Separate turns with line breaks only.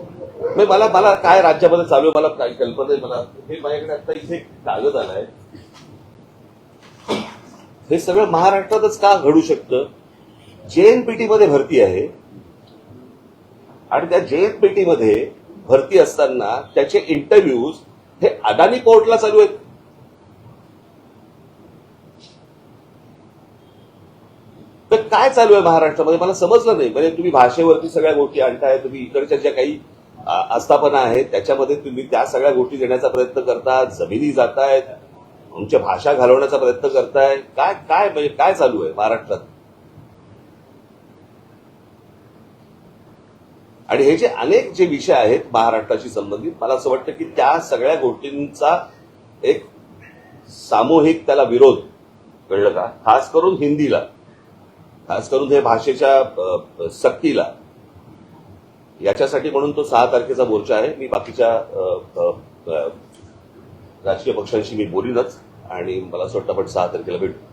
म्हणजे मला मला काय राज्यामध्ये चालू आहे मला काही कल्पना आहे मला हे माझ्याकडे आता इथे कागद आलाय. हे सगळं महाराष्ट्रातच का घडू शकतं? जेएनपीटी मध्ये भरती आहे आणि त्या जेएनपीटी मध्ये भरती असताना त्याचे इंटरव्ह्यूज हे अदानी पोर्टला चालू आहेत. तर काय चालू आहे महाराष्ट्रामध्ये? मला समजलं नाही. म्हणजे तुम्ही भाषेवरती सगळ्या गोष्टी आणताय तुम्ही इकडच्या ज्या काही आस्थापना आहेत त्याच्यामध्ये तुम्ही त्या सगळ्या गोष्टी देण्याचा प्रयत्न करता जमिनी जातायत तुमच्या भाषा घालवण्याचा प्रयत्न करताय. काय काय म्हणजे काय चालू आहे महाराष्ट्रात? आणि हे जे अनेक जे विषय आहेत महाराष्ट्राशी संबंधित मला असं वाटतं की त्या सगळ्या गोष्टींचा एक सामूहिक त्याला विरोध कळलं का? खास करून हिंदीला. खास करून हे भाषेच्या सक्तीला. याच्यासाठी म्हणून तो सहा तारखेचा मोर्चा आहे. मी बाकीच्या राजकीय पक्षांशी मी बोलीनच आणि मला असं वाटतं आपण सहा तारखेला भेटू.